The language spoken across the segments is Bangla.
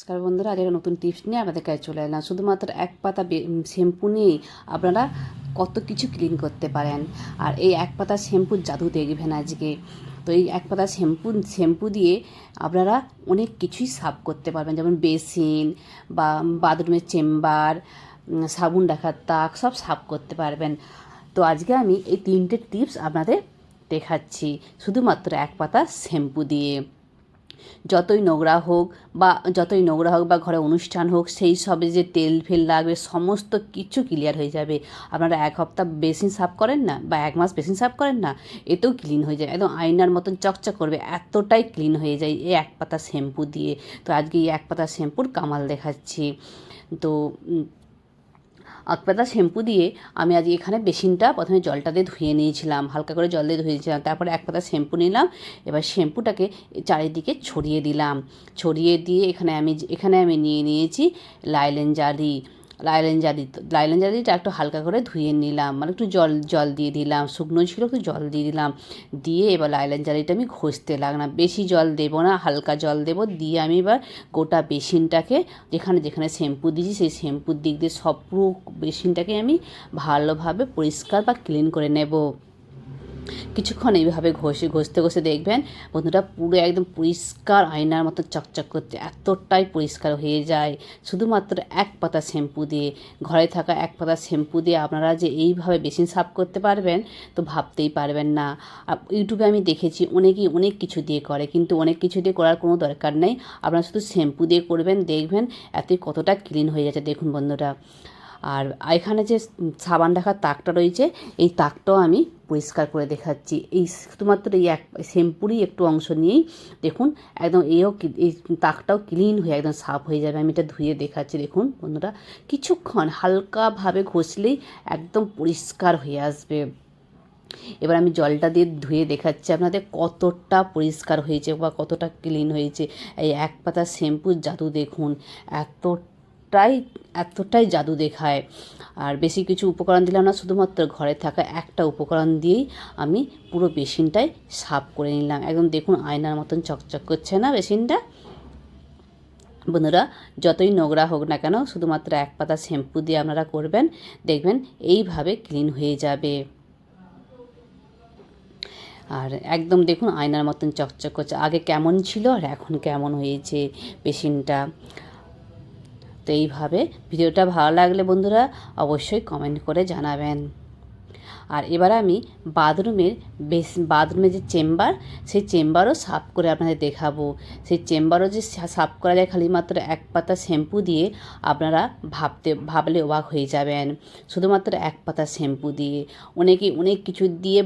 নমস্কার বন্ধুরা আজকে নতুন টিপস নিয়ে আপনাদের কাছে চলে এলাম। শুধুমাত্র এক পাতা শ্যাম্পু নিয়েই আপনারা কত কিছু ক্লিন করতে পারেন। আর এই এক পাতা শ্যাম্পুর জাদু দেখবেন আজকে। তো এই এক পাতা শ্যাম্পু শ্যাম্পু দিয়ে আপনারা অনেক কিছুই সাফ করতে পারবেন। যেমন বেসিন বা বাথরুমের চেম্বার সাবুন রাখার তাক, সব সাফ করতে পারবেন। তো আজকে আমি এই তিনটে টিপস আপনাদের দেখাচ্ছি। শুধুমাত্র এক পাতা শ্যাম্পু দিয়ে। যতই নোংরা হোক বা যতই নোংরা হোক বা ঘরে অনুষ্ঠান হোক, সেই সবে যে তেল ফেল লাগবে, সমস্ত কিছু ক্লিয়ার হয়ে যাবে। আপনারা এক হপ্তাহ বেসিন সাফ করেন না বা এক মাস বেসিন সাফ করেন না, এতেও ক্লিন হয়ে যায়। একদম আয়নার মতন চকচক করবে, এতটাই ক্লিন হয়ে যায় এই এক পাতা শ্যাম্পু দিয়ে। তো আজকে এই এক পাতা শ্যাম্পুর কামাল দেখাচ্ছি। তো আকপাতা শ্যাম্পু দিয়ে আমি আজ এখানে বেসিনটা প্রথমে জলটা দিয়ে ধুয়ে নিয়েছিলাম, হালকা করে জল দিয়ে ধুয়েছিলাম তারপরে এক পাতা শ্যাম্পু নিলাম, এবার শ্যাম্পুটাকে চারিদিকে ছড়িয়ে দিলাম। ছড়িয়ে দিয়ে এখানে আমি এখানে আমি নিয়ে নিয়েছি লাইলেন জালি। লাইলেন জালি লাইলেন জালিটা একটু হালকা করে ধুয়ে নিলাম। মানে একটু জল জল দিয়ে দিলাম, শুকনো ছিল একটু জল দিয়ে দিলাম। দিয়ে এবার লাইলেন জালিটা আমি ঘষতে লাগলাম। বেশি জল দেবো না, হালকা জল দেবো। দিয়ে আমি এবার গোটা বেসিনটাকে যেখানে যেখানে শ্যাম্পু দিয়েছি, সেই শ্যাম্পুর দিক দিয়ে সব পুরো বেসিনটাকে আমি ভালোভাবে পরিষ্কার বা ক্লিন করে নেব। কিছুক্ষণ এইভাবে ঘষে, ঘষতে ঘষে দেখবেন বন্ধুটা পুরো একদম পরিষ্কার আয়নার মতো চকচক করতে এতটাই পরিষ্কার হয়ে যায়। শুধুমাত্র এক পাতা শ্যাম্পু দিয়ে, ঘরে থাকা এক পাতা শ্যাম্পু দিয়ে আপনারা যে এইভাবে বেসিন সাফ করতে পারবেন তো ভাবতেই পারবেন না। ইউটিউবে আমি দেখেছি অনেকেই অনেক কিছু দিয়ে করে কিন্তু অনেক কিছু দিয়ে করার কোনো দরকার নেই। আপনারা শুধু শ্যাম্পু দিয়ে করবেন, দেখবেন এতই কতটা ক্লিন হয়ে যাচ্ছে। দেখুন বন্ধুরা আর এখানে যে সাবান রাখার তাকটা রয়েছে, এই তাকটাও আমি পরিষ্কার করে দেখাচ্ছি। এই শুধুমাত্র এই এক শ্যাম্পুরই একটু অংশ নিয়েই দেখুন, একদম এও এই তাকটাও ক্লিন হয়ে একদম সাফ হয়ে যাবে। আমি এটা ধুয়ে দেখাচ্ছি, দেখুন বন্ধুরা। কিছুক্ষণ হালকাভাবে ঘষলেই একদম পরিষ্কার হয়ে আসবে। এবার আমি জলটা দিয়ে ধুয়ে দেখাচ্ছি আপনাদের কতটা পরিষ্কার হয়েছে বা কতটা ক্লিন হয়েছে। এই এক পাতা শ্যাম্পুর জাদু দেখুন এত এতটাই এতটাই জাদু দেখায়। আর বেশি কিছু উপকরণ দিলাম না, শুধুমাত্র ঘরে থাকা একটা উপকরণ দিয়েই আমি পুরো বেসিনটাই সাফ করে নিলাম। একদম দেখুন, আয়নার মতন চকচক করছে না বেসিনটা? বন্ধুরা, যতই নোংরা হোক না কেন, শুধুমাত্র এক পাতা শ্যাম্পু দিয়ে আপনারা করবেন, দেখবেন এইভাবে ক্লিন হয়ে যাবে। আর একদম দেখুন, আয়নার মতন চকচক করছে। আগে কেমন ছিল আর এখন কেমন হয়েছে বেসিনটা? তো এইভাবে ভিডিওটা ভালো লাগলে বন্ধুরা অবশ্যই কমেন্ট করে জানাবেন। আর এবার আমি বাথরুমের বেশ বাথরুমের যে চেম্বার, সেই চেম্বারও সাফ করে আপনাদের দেখাবো। সেই চেম্বারও যে সাফ করা যায় খালি মাত্র এক পাতা শ্যাম্পু দিয়ে আপনারা ভাবতে ভাবলে অবাক হয়ে যাবেন। শুধুমাত্র এক পাতা শ্যাম্পু দিয়ে। অনেকে অনেক কিছু দিয়ে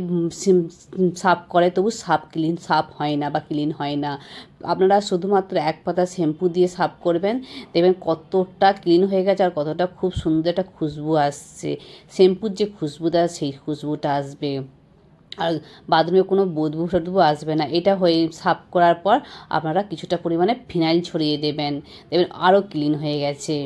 সাফ করে, তবু সাফ ক্লিন সাফ হয় না বা ক্লিন হয় না। আপনারা শুধুমাত্র এক পাতা শ্যাম্পু দিয়ে সাফ করবেন। দেখবেন কতটা ক্লিন হয়ে গেছে আর কতটা খুব সুন্দর একটা খুশবু আসছে। শ্যাম্পুর যে খুশবুটা, সেই খুশবুটা আসবে। আর বাথরুমে কোনো বদবু টদবু আসবে না। এটা হয়ে সাফ করার পর আপনারা কিছুটা পরিমাণে ফিনাইল ছড়িয়ে দেবেন। দেখবেন আরও ক্লিন হয়ে গেছে।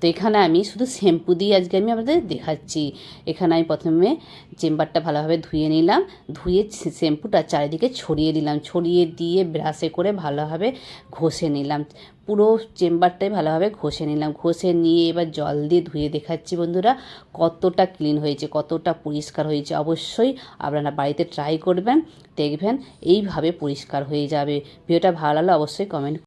তো এখানে আমি শুধু শ্যাম্পু দিয়ে আজকে আমি আপনাদের দেখাচ্ছি। এখানে আমি প্রথমে চেম্বারটা ভালোভাবে ধুয়ে নিলাম। ধুয়ে শ্যাম্পুটা চারিদিকে ছড়িয়ে দিলাম। ছড়িয়ে দিয়ে ব্রাশে করে ভালোভাবে ঘষে নিলাম। পুরো চেম্বারটাই ভালোভাবে ঘষে নিলাম। ঘষে নিয়ে এবার জল দিয়ে ধুয়ে দেখাচ্ছি বন্ধুরা, কতটা ক্লিন হয়েছে, কতটা পরিষ্কার হয়েছে। অবশ্যই আপনারা বাড়িতে ট্রাই করবেন, দেখবেন এইভাবে পরিষ্কার হয়ে যাবে। ভিডিওটা ভালো লাগলে অবশ্যই কমেন্ট